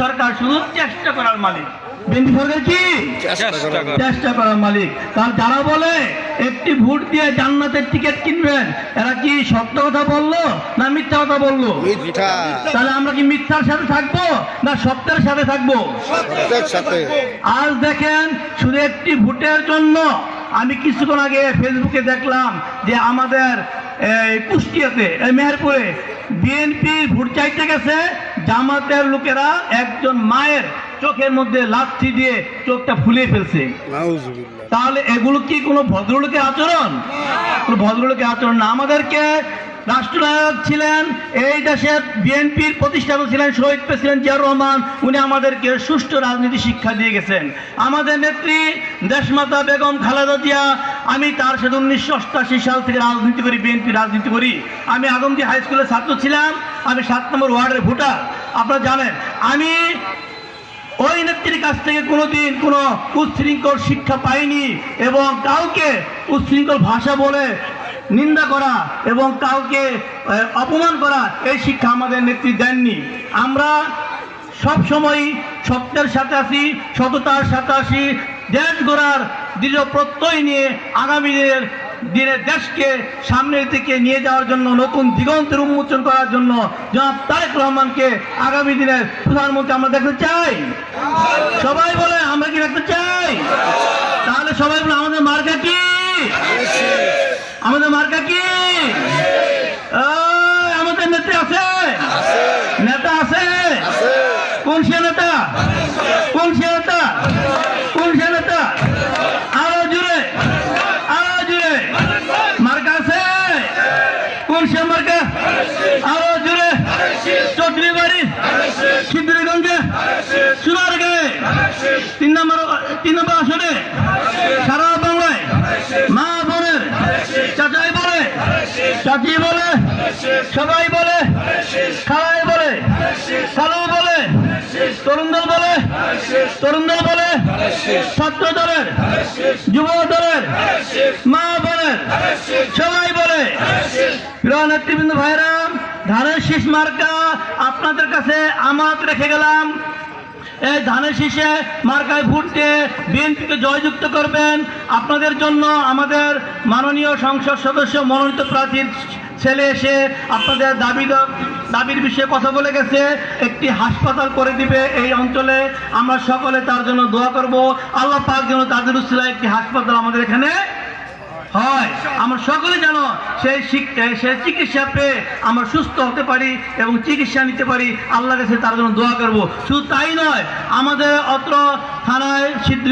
সরকার শুধু চেষ্টা করার মালিক। বিএনপি সরকার কি চেষ্টা করার মালিক। তার যারা বলে একটি ভোট দিয়ে জান্নাতের টিকিট কিনবেন এরা কি সত্য কথা বলল না মিথ্যা কথা বলল? তাহলে আমরা কি মিথ্যার সাথে থাকব না সত্যের সাথে থাকব? আজ দেখেন শুধু একটি ভোটের জন্য। আমি কিছুক্ষণ আগে ফেসবুকে দেখলাম যে আমাদের এই, কুষ্টিয়াতে এই মেহেরপুরে বিএনপির ভোট চাইতে গেছে জামাতের লোকেরা একজন মায়ের চোখের মধ্যে লাথি দিয়ে চোখটা ফুলিয়ে ফেলছে। তাহলে এগুলো কি কোনো ভদ্রলোকের আচরণ? ভদ্রলোকের আচরণ না। আমাদেরকে রাষ্ট্রনায়ক ছিলেন এই দেশের বিএনপির প্রতিষ্ঠাতা ছিলেন শহীদ প্রেসিডেন্ট জিয়াউর রহমান। উনি আমাদেরকে সুষ্ঠু রাজনীতি শিক্ষা দিয়ে গেছেন। আমাদের নেত্রী দেশমাতা বেগম খালেদা জিয়া আমি তার সাথে উনিশশো অষ্টাশি সাল থেকে রাজনীতি করি বিএনপি রাজনীতি করি। আমি আগমদি হাই স্কুলের ছাত্র ছিলাম আমি সাত নম্বর ওয়ার্ডের ভোটার। আপনারা জানেন, আমি ওই নেত্রীর কাছ থেকে কোনোদিন কোনো উচ্ছৃঙ্খল শিক্ষা পাইনি এবং কাউকে উচ্ছৃঙ্খল ভাষা বলে নিন্দা করা এবং কাউকে অপমান করা, এই শিক্ষা আমাদের নেত্রী দেননি। আমরা সব সময় সত্যের সাথে আছি, সততার সাথে আছি, দেশ গড়ার দৃঢ় প্রত্যয় নিয়ে আগামী দিনের দিনে দেশকে সামনের দিকে নিয়ে যাওয়ার জন্য, নতুন দিগন্তের উন্মোচন করার জন্য জনাব তারেক রহমানকে আগামী দিনের প্রধানমন্ত্রী আমরা দেখতে চাই। সবাই বলে আমরা কি দেখতে চাই তাহলে সবাই বলে আমাদের মার্কা কি আমাদের মার্কা কি ওই, আমাদের নেত্রী আছে নেতা আছে কোন সে নেতা কোন সে নেতা কোন সে নেতা আরও জুড়ে আরও জুড়ে মার্কা আছে কোন সে মার্কা আরও জুড়ে চৌধুরী বাড়ি। সিদ্ধুরগঞ্জে সুনারগাঁয়ে তিন নম্বর তিন নম্বর আসনে। সারা বাংলায়। মা বোনের। চাচাই বলে। চাচি বলে। সবাই বলে। খালাই বলে। খালু বলে। তরুণ দল বলে। তরুণ দল বলে। ছাত্র দলের। যুব দলের। মা বোনের। সবাই বলে। প্রিয় নেতৃবৃন্দ ভাইরাম ধানের শীষ মার্কা আপনাদের কাছে আমানত রেখে গেলাম। এই ধানের শীষে মার্কায় ভোট দিয়ে বিএনপিকে জয়যুক্ত করবেন। আপনাদের জন্য আমাদের মাননীয় সংসদ সদস্য মনোনীত প্রার্থীর ছেলে এসে আপনাদের দাবি দাবির বিষয়ে কথা বলে গেছে। একটি হাসপাতাল করে দিবে এই অঞ্চলে। আমরা সকলে তার জন্য দোয়া করব। আল্লাহ পাক যেন তাদের উচ্ছিলায় একটি হাসপাতাল আমাদের এখানে আমরা সকলে যেন সেই সেই চিকিৎসা পেয়ে আমরা সুস্থ হতে পারি এবং চিকিৎসা নিতে পারি। আল্লাহ কাছে তার জন্য দোয়া করব। শুধু তাই নয়, আমাদের অত্র থানায় সিদ্ধ